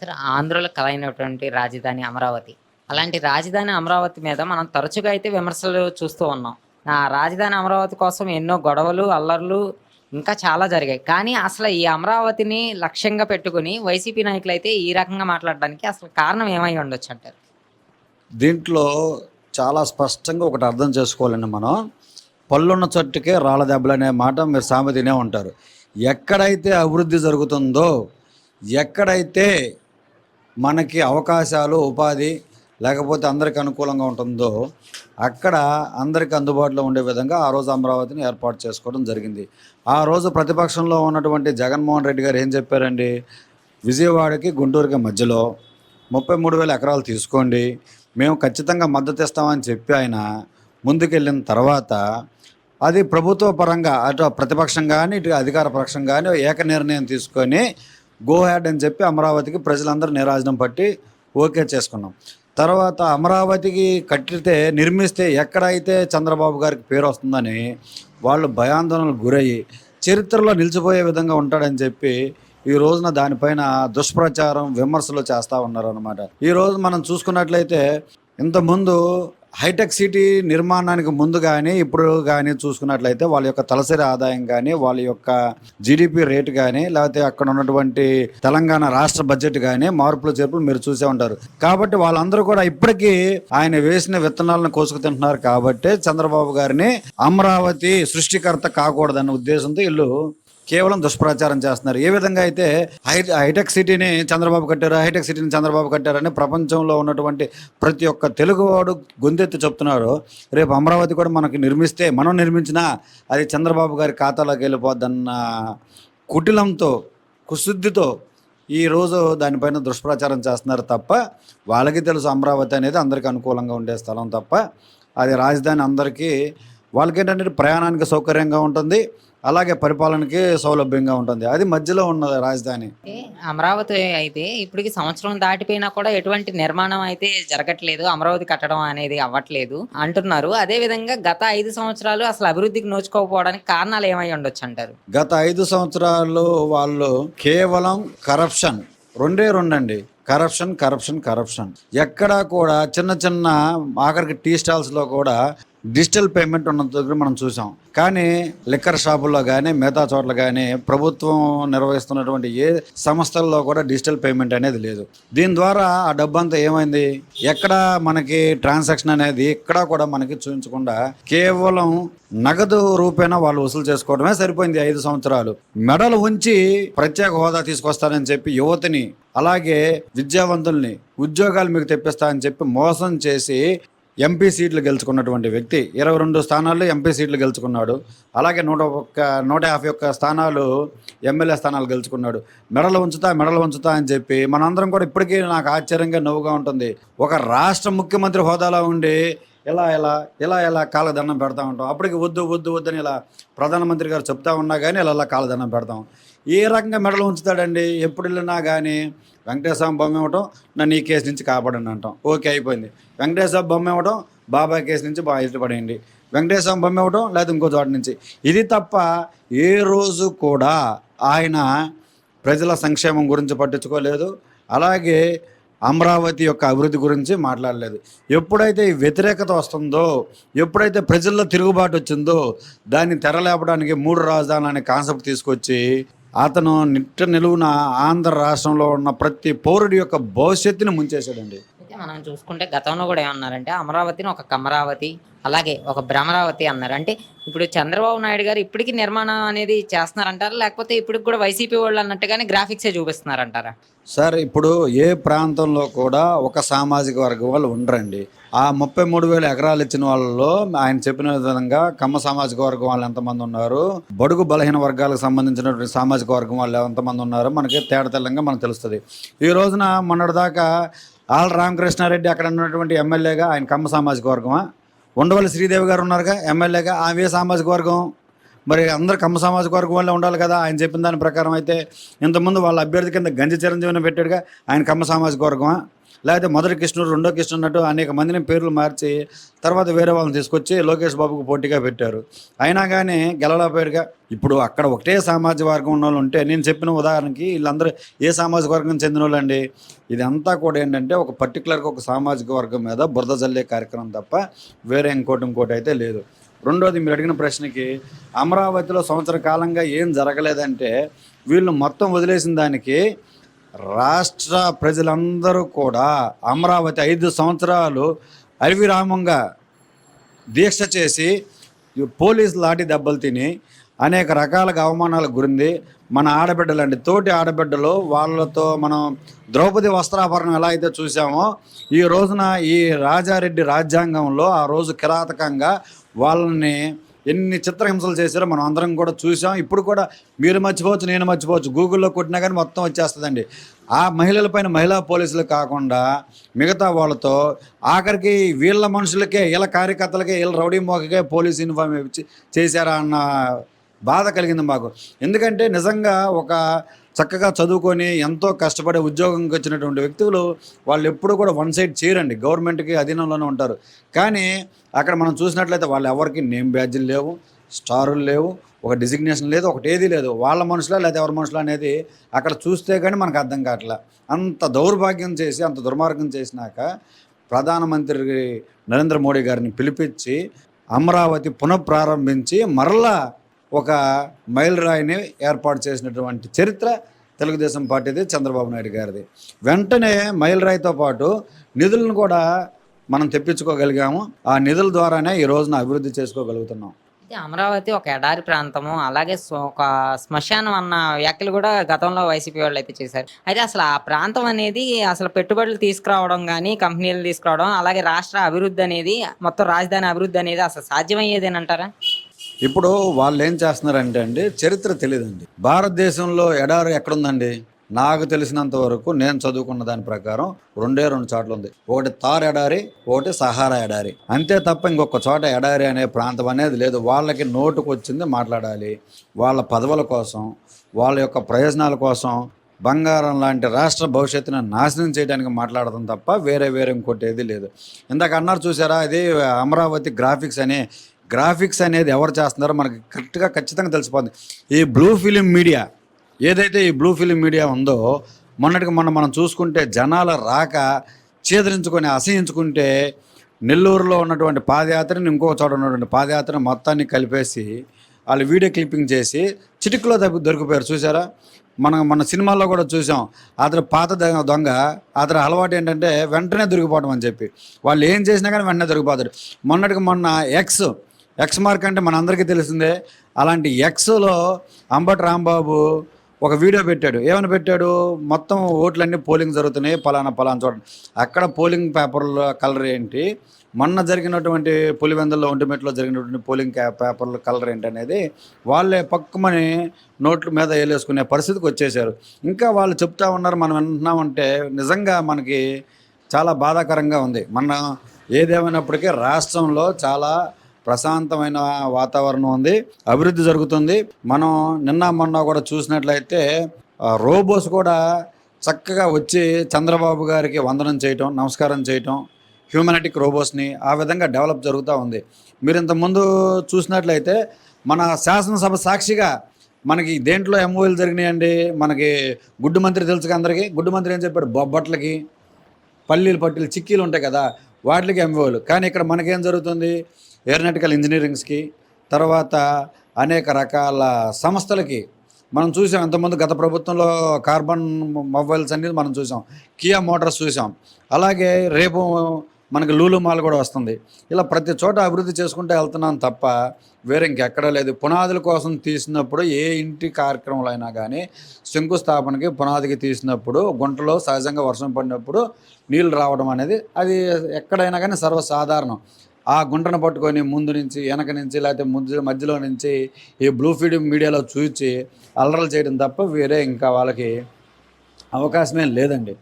సరే ఆంధ్రలో కలైనటువంటి రాజధాని అమరావతి. అలాంటి రాజధాని అమరావతి మీద మనం తరచుగా అయితే విమర్శలు చూస్తూ ఉన్నాం. ఆ రాజధాని అమరావతి కోసం ఎన్నో గొడవలు అల్లర్లు ఇంకా చాలా జరిగాయి. కానీ అసలు ఈ అమరావతిని లక్ష్యంగా పెట్టుకుని వైసీపీ నాయకులు అయితే ఈ రకంగా మాట్లాడడానికి అసలు కారణం ఏమై ఉండొచ్చు అంటారు? దీంట్లో చాలా స్పష్టంగా ఒకటి అర్థం చేసుకోవాలండి మనం. పళ్ళున్న చట్టుకే రాళ్ళ దెబ్బలు అనే మాట మీరు సామెతనే ఉంటారు. ఎక్కడైతే అభివృద్ధి జరుగుతుందో ఎక్కడైతే మనకి అవకాశాలు ఉపాధి లేకపోతే అందరికి అనుకూలంగా ఉంటుందో అక్కడ అందరికి అందుబాటులో ఉండే విధంగా ఆ రోజు అమరావతిని ఏర్పాటు చేసుకోవడం జరిగింది. ఆ రోజు ప్రతిపక్షంలో ఉన్నటువంటి జగన్మోహన్ రెడ్డి గారు ఏం చెప్పారండి? విజయవాడకి గుంటూరుకి మధ్యలో ముప్పై మూడు వేల ఎకరాలు తీసుకోండి. మేము ఖచ్చితంగా మద్దతు ఇస్తామని చెప్పి ఆయన ముందుకెళ్ళిన తర్వాత అది ప్రభుత్వ పరంగా అటు ప్రతిపక్షం కానీ ఇటు అధికార పక్షం కానీ ఏక నిర్ణయం తీసుకొని గో హ్యాడ్ అని చెప్పి అమరావతికి ప్రజలందరూ నిరాజనం పట్టి ఓకే చేసుకున్నాం. తర్వాత అమరావతికి కట్టితే నిర్మిస్తే ఎక్కడైతే చంద్రబాబు గారికి పేరు వస్తుందని వాళ్ళు భయాందోళనకు గురయ్యి చరిత్రలో నిలిచిపోయే విధంగా ఉంటాడని చెప్పి ఈ రోజున దానిపైన దుష్ప్రచారం విమర్శలు చేస్తూ ఉన్నారనమాట ఈ రోజు మనం చూసుకున్నట్లయితే ఇంతకుముందు హైటెక్ సిటీ నిర్మాణానికి ముందు కానీ ఇప్పుడు కానీ చూసుకున్నట్లయితే వాళ్ళ యొక్క తలసరి ఆదాయం కానీ వాళ్ళ యొక్క జీడిపి రేటు కానీ లేకపోతే అక్కడ ఉన్నటువంటి తెలంగాణ రాష్ట్ర బడ్జెట్ కానీ మార్పులు చేర్పులు మీరు చూసే ఉంటారు. కాబట్టి వాళ్ళందరూ కూడా ఇప్పటికీ ఆయన వేసిన విత్తనాలను కోసుకు తింటున్నారు కాబట్టి చంద్రబాబు గారిని అమరావతి సృష్టికర్త కాకూడదన్న ఉద్దేశంతో వీళ్ళు కేవలం దుష్ప్రచారం చేస్తున్నారు. ఏ విధంగా అయితే హై హైటెక్ సిటీని చంద్రబాబు కట్టారు హైటెక్ సిటీని చంద్రబాబు కట్టారని ప్రపంచంలో ఉన్నటువంటి ప్రతి ఒక్క తెలుగువాడు గొంతెత్తి చెప్తున్నారు. రేపు అమరావతి కూడా మనకి నిర్మిస్తే మనం నిర్మించినా అది చంద్రబాబు గారి ఖాతాలోకి వెళ్ళిపోద్దన్న కుటిలంతో కుశుద్ధితో ఈరోజు దానిపైన దుష్ప్రచారం చేస్తున్నారు తప్ప వాళ్ళకి తెలుసు అమరావతి అనేది అందరికీ అనుకూలంగా ఉండే స్థలం తప్ప అది రాజధాని అందరికీ వాళ్ళకి ఏంటంటే ప్రయాణానికి సౌకర్యంగా ఉంటుంది. అలాగే పరిపాలనకి సౌలభ్యంగా ఉంటుంది. అది మధ్యలో ఉన్నది రాజధాని. అమరావతి అయితే ఇప్పటికి సంవత్సరం దాటిపోయినా కూడా ఎటువంటి నిర్మాణం అయితే జరగట్లేదు. అమరావతి కట్టడం అనేది అవ్వట్లేదు అంటున్నారు. అదే విధంగా గత ఐదు సంవత్సరాలు అసలు అభివృద్ధికి నోచుకోకపోవడానికి కారణాలు ఏమై ఉండొచ్చు అంటారు? గత ఐదు సంవత్సరాలు వాళ్ళు కేవలం కరప్షన్ రెండే రెండండి. Corruption corruption corruption. ఎక్కడా కూడా చిన్న చిన్న ఆఖరికి టీ స్టాల్స్లో కూడా డిజిటల్ పేమెంట్ ఉన్న దగ్గర మనం చూసాం. కానీ లిక్కర్ షాపుల్లో కానీ మిగతా చోట్ల కానీ ప్రభుత్వం నిర్వహిస్తున్నటువంటి ఏ సంస్థల్లో కూడా డిజిటల్ పేమెంట్ అనేది లేదు. దీని ద్వారా ఆ డబ్బు అంతా ఏమైంది? ఎక్కడ మనకి ట్రాన్సాక్షన్ అనేది ఎక్కడ కూడా మనకి చూపించకుండా కేవలం నగదు రూపేణా వాళ్ళు వసూలు చేసుకోవడమే సరిపోయింది ఐదు సంవత్సరాలు. మెడలు ఉంచి ప్రత్యేక హోదా తీసుకొస్తానని చెప్పి యువతిని అలాగే విద్యావంతుల్ని ఉద్యోగాలు మీకు తెప్పిస్తా అని చెప్పి మోసం చేసి ఎంపీ సీట్లు గెలుచుకున్నటువంటి వ్యక్తి ఇరవై రెండు స్థానాల్లో ఎంపీ సీట్లు గెలుచుకున్నాడు. అలాగే నూట ఒక్క నూట యాభై ఒక్క స్థానాలు ఎమ్మెల్యే స్థానాలు గెలుచుకున్నాడు. మెడలు ఉంచుతా మెడలు ఉంచుతా అని చెప్పి మనందరం కూడా ఇప్పటికీ నాకు ఆశ్చర్యంగా నవ్వుగా ఉంటుంది. ఒక రాష్ట్ర ముఖ్యమంత్రి హోదాలో ఉండి ఇలా ఇలా ఇలా ఇలా కాలదండం పెడతా ఉంటాం? అప్పటికి వద్దు వద్దు వద్దని ఇలా ప్రధానమంత్రి గారు చెప్తా ఉన్నా కానీ ఇలా ఇలా కాలదండం పెడతాం. ఏ రకంగా మెడలు ఉంచుతాడండి? ఎప్పుడు వెళ్ళినా కానీ వెంకటేశ్వర బొమ్మ ఇవ్వటం నన్ను ఈ కేసు నుంచి కాపాడండి అంటాం. ఓకే అయిపోయింది. వెంకటేశ్వర బొమ్మ ఇవ్వటం బాబాయ్ కేసు నుంచి బాగా ఇష్టపడేయండి వెంకటేశ్వర బొమ్మ ఇవ్వటం లేదా ఇంకో చోట నుంచి. ఇది తప్ప ఏ రోజు కూడా ఆయన ప్రజల సంక్షేమం గురించి పట్టించుకోలేదు. అలాగే అమరావతి యొక్క అభివృద్ధి గురించి మాట్లాడలేదు. ఎప్పుడైతే ఈ వ్యతిరేకత వస్తుందో ఎప్పుడైతే ప్రజల్లో తిరుగుబాటు వచ్చిందో దాన్ని తెరలేపడానికి మూడు రాజధానులు అనే కాన్సెప్ట్ తీసుకొచ్చి అతను నిట్ట నిలువున ఆంధ్ర రాష్ట్రంలో ఉన్న ప్రతి పౌరుడి యొక్క భవిష్యత్తుని ముంచేశాడండి. మనం చూసుకుంటే గతంలో కూడా ఏమన్నారంటే అమరావతిని ఒక కమరావతి అలాగే ఒక భ్రమరావతి అన్నారు. అంటే ఇప్పుడు చంద్రబాబు నాయుడు గారు ఇప్పటికీ నిర్మాణం అనేది చేస్తున్నారంటారా? లేకపోతే ఇప్పటికి కూడా వైసీపీ వాళ్ళు అన్నట్టుగానే గ్రాఫిక్సే చూపిస్తున్నారంటారా? సార్ ఇప్పుడు ఏ ప్రాంతంలో కూడా ఒక సామాజిక వర్గం వాళ్ళు ఉండరండి. ఆ ముప్పై మూడు వేల ఎకరాలు ఇచ్చిన వాళ్ళలో ఆయన చెప్పిన విధంగా కమ్మ సామాజిక వర్గం వాళ్ళు ఎంతమంది ఉన్నారు? బడుగు బలహీన వర్గాలకు సంబంధించినటువంటి సామాజిక వర్గం వాళ్ళు ఎంతమంది ఉన్నారు? మనకి తేడా తెల్లంగా మనకు తెలుస్తుంది. ఈ రోజున మొన్నటిదాకా ఆల్ రామకృష్ణారెడ్డి అక్కడ ఉన్నటువంటి ఎమ్మెల్యేగా ఆయన కమ్మ సామాజిక వర్గమా? ఉండవల్లి శ్రీదేవి గారు ఉన్నారుగా ఎమ్మెల్యేగా ఆమె సామాజిక వర్గం? మరి అందరు కమ్మ సామాజిక వర్గం వల్లే ఉండాలి కదా ఆయన చెప్పిన దాని ప్రకారం అయితే ఇంతకుముందు వాళ్ళ అభ్యర్థి కింద గంజి చిరంజీవిని పెట్టాడుగా ఆయన కమ్మ సామాజిక వర్గమా? లేకపోతే మొదటి కృష్ణుడు రెండో కృష్ణుడు అన్నట్టు అనేక మందిని పేర్లు మార్చి తర్వాత వేరే వాళ్ళని తీసుకొచ్చి లోకేష్ బాబుకు పోటీగా పెట్టారు. అయినా కానీ గెలవలేకపోయారుగా ఇప్పుడు అక్కడ ఒకటే సామాజిక వర్గం ఉన్న వాళ్ళు ఉంటే నేను చెప్పిన ఉదాహరణకి వీళ్ళందరూ ఏ సామాజిక వర్గం చెందిన వాళ్ళండి ఇదంతా కూడా ఏంటంటే ఒక పర్టికులర్గా ఒక సామాజిక వర్గం మీద బురద జల్లే కార్యక్రమం తప్ప వేరే ఇంకోటి ఇంకోటి అయితే లేదు. రెండోది మీరు అడిగిన ప్రశ్నకి అమరావతిలో సంవత్సర కాలంగా ఏం జరగలేదంటే వీళ్ళు మొత్తం వదిలేసిన దానికి రాష్ట్ర ప్రజలందరూ కూడా అమరావతి ఐదు సంవత్సరాలు అరివిరామంగా దీక్ష చేసి పోలీసు లాటి దెబ్బలు తిని అనేక రకాలుగా అవమానాలకు గురింది. మన ఆడబిడ్డలండి తోటి ఆడబిడ్డలు వాళ్ళతో మనం ద్రౌపది వస్త్రాభరణం ఎలా అయితే చూసామో ఈ రోజున ఈ రాజారెడ్డి రాజ్యాంగంలో ఆ రోజు కిరాతకంగా వాళ్ళని ఎన్ని చిత్రహింసలు చేశారో మనం అందరం కూడా చూసాం ఇప్పుడు కూడా మీరు మర్చిపోవచ్చు నేను మర్చిపోవచ్చు. గూగుల్లో కొట్టినా కానీ మొత్తం వచ్చేస్తుందండి. ఆ మహిళలపైన మహిళా పోలీసులు కాకుండా మిగతా వాళ్ళతో ఆఖరికి వీళ్ళ మనుషులకే వీళ్ళ కార్యకర్తలకే వీళ్ళ రౌడీ మోకకే పోలీస్ యూనిఫామ్ ఇచ్చి చేశారా అన్న బాధ కలిగింది మాకు. ఎందుకంటే నిజంగా ఒక చక్కగా చదువుకొని ఎంతో కష్టపడే ఉద్యోగంకి వచ్చినటువంటి వ్యక్తులు వాళ్ళు ఎప్పుడు కూడా వన్ సైడ్ చేయరండి. గవర్నమెంట్కి అధీనంలోనే ఉంటారు. కానీ అక్కడ మనం చూసినట్లయితే వాళ్ళు ఎవరికి నేమ్ బ్యాడ్జీలు లేవు స్టారులు లేవు ఒక డిజిగ్నేషన్ లేదు ఒకటి ఏది లేదు. వాళ్ళ మనుషులా లేదా ఎవరి మనుషులు అనేది అక్కడ చూస్తే కానీ మనకు అర్థం కావట్లే. అంత దౌర్భాగ్యం చేసి అంత దుర్మార్గం చేసినాక ప్రధానమంత్రి నరేంద్ర మోడీ గారిని పిలిపించి అమరావతి పునఃప్రారంభించి మరలా ఒక మైలురాయిని ఏర్పాటు చేసినటువంటి చరిత్ర తెలుగుదేశం పార్టీది చంద్రబాబు నాయుడు గారిది. వెంటనే మైలురాయితో పాటు నిధులను కూడా మనం తెప్పించుకోగలిగాము. ఆ నిధుల ద్వారానే ఈ రోజున అభివృద్ధి చేసుకోగలుగుతున్నాం. అమరావతి ఒక ఎడారి ప్రాంతము అలాగే ఒక శ్మశానం అన్న వ్యాఖ్యలు కూడా గతంలో వైసీపీ వాళ్ళు అయితే చేశారు. అయితే అసలు ఆ ప్రాంతం అనేది అసలు పెట్టుబడులు తీసుకురావడం కానీ కంపెనీలు తీసుకురావడం అలాగే రాష్ట్ర అభివృద్ధి అనేది మొత్తం రాజధాని అభివృద్ధి అనేది అసలు సాధ్యమయ్యేదేనంటారా? ఇప్పుడు వాళ్ళు ఏం చేస్తున్నారంటే అండి చరిత్ర తెలియదండి భారతదేశంలో ఎడారి ఎక్కడుందండి? నాకు తెలిసినంత వరకు నేను చదువుకున్న దాని ప్రకారం రెండే రెండు చోట్ల ఉంది. ఒకటి తార్ ఎడారి ఒకటి సహారా ఎడారి. అంతే తప్ప ఇంకొక చోట ఎడారి అనే ప్రాంతం అనేది లేదు. వాళ్ళకి నోటుకు వచ్చింది మాట్లాడాలి. వాళ్ళ పదవుల కోసం వాళ్ళ యొక్క ప్రయోజనాల కోసం బంగారం లాంటి రాష్ట్ర భవిష్యత్తును నాశనం చేయడానికి మాట్లాడడం తప్ప వేరే వేరే ఇంకోటి ఏది లేదు. ఇందాక అన్నారు చూసారా ఇది అమరావతి గ్రాఫిక్స్ అని గ్రాఫిక్స్ అనేది ఎవరు చేస్తున్నారో మనకి కరెక్ట్గా ఖచ్చితంగా తెలిసిపోతుంది ఈ బ్లూ ఫిలిం మీడియా ఏదైతే ఈ బ్లూ ఫిలిం మీడియా ఉందో మొన్నటికి మొన్న మనం చూసుకుంటే జనాల రాక చేదరించుకొని అసహించుకుంటే నెల్లూరులో ఉన్నటువంటి పాదయాత్రని ఇంకో చోట ఉన్నటువంటి పాదయాత్ర మొత్తాన్ని కలిపేసి వాళ్ళు వీడియో క్లిప్పింగ్ చేసి చిటికలో తప్పి దొరికిపోయారు. చూసారా మనం మన సినిమాల్లో కూడా చూసాం అతను పాత దొంగ అతని అలవాటు ఏంటంటే వెంటనే దొరికిపోవడం అని చెప్పి. వాళ్ళు ఏం చేసినా కానీ వెంటనే దొరికిపోతాడు మొన్నటికి మొన్న ఎక్స్ ఎక్స్ మార్క్ అంటే మనందరికీ తెలిసిందే. అలాంటి ఎక్స్లో అంబటి రాంబాబు ఒక వీడియో పెట్టాడు. ఏమైనా పెట్టాడు? మొత్తం ఓట్లన్నీ పోలింగ్ జరుగుతున్నాయి. పలానా పలానా చూడండి అక్కడ పోలింగ్ పేపర్ల కలర్ ఏంటి? మొన్న జరిగినటువంటి పులివెందుల్లో ఒంటిమెట్లో జరిగినటువంటి పోలింగ్ పేపర్ల కలర్ ఏంటి అనేది వాళ్ళే పక్కమని నోట్ల మీద వేలేసుకునే పరిస్థితికి వచ్చేసారు. ఇంకా వాళ్ళు చెప్తా ఉన్నారు మనం వింటున్నామంటే నిజంగా మనకి చాలా బాధాకరంగా ఉంది. మన ఏదేమైనప్పటికీ రాష్ట్రంలో చాలా ప్రశాంతమైన వాతావరణం ఉంది అభివృద్ధి జరుగుతుంది. మనం నిన్న మొన్న కూడా చూసినట్లయితే రోబోస్ కూడా చక్కగా వచ్చి చంద్రబాబు గారికి వందనం చేయటం నమస్కారం చేయటం హ్యూమనటిక్ రోబోస్ని ఆ విధంగా డెవలప్ జరుగుతూ ఉంది. మీరు ఇంతకుముందు చూసినట్లయితే మన శాసనసభ సాక్షిగా మనకి దేంట్లో ఎంఓఎలు జరిగినాయండి? మనకి గుడ్డు మంత్రి తెలుసు అందరికీ? గుడ్డు మంత్రి ఏం చెప్పాడు? బొబ్బట్లకి పల్లీలు పట్టీలు చిక్కీలు ఉంటాయి కదా వాటికి ఎంఓలు కానీ ఇక్కడ మనకేం జరుగుతుంది? ఏరోనాటికల్ ఇంజనీరింగ్స్కి తర్వాత అనేక రకాల సంస్థలకి మనం చూసాం. ఎంతమంది గత ప్రభుత్వంలో కార్బన్ మొబైల్స్ అనేది మనం చూసాం. కియా మోటార్స్ చూసాం. అలాగే రేపు మనకి లూలు మాల్ కూడా వస్తుంది. ఇలా ప్రతి చోట అభివృద్ధి చేసుకుంటూ వెళ్తున్నాం తప్ప వేరే ఇంకెక్కడా లేదు. పునాదుల కోసం తీసినప్పుడు ఏ ఇంటి కార్యక్రమాలు అయినా కానీ శంకుస్థాపనకి పునాదికి తీసినప్పుడు గుంటలో సహజంగా వర్షం పడినప్పుడు నీళ్ళు రావడం అనేది అది ఎక్కడైనా కానీ సర్వసాధారణం. ఆ గుంటను పట్టుకొని ముందు నుంచి వెనక నుంచి లేకపోతే ముందు మధ్యలో నుంచి ఈ బ్లూ ఫీడ్ మీడియాలో చూచి అల్లరలు చేయడం తప్ప వేరే ఇంకా వాళ్ళకి అవకాశమే లేదండి.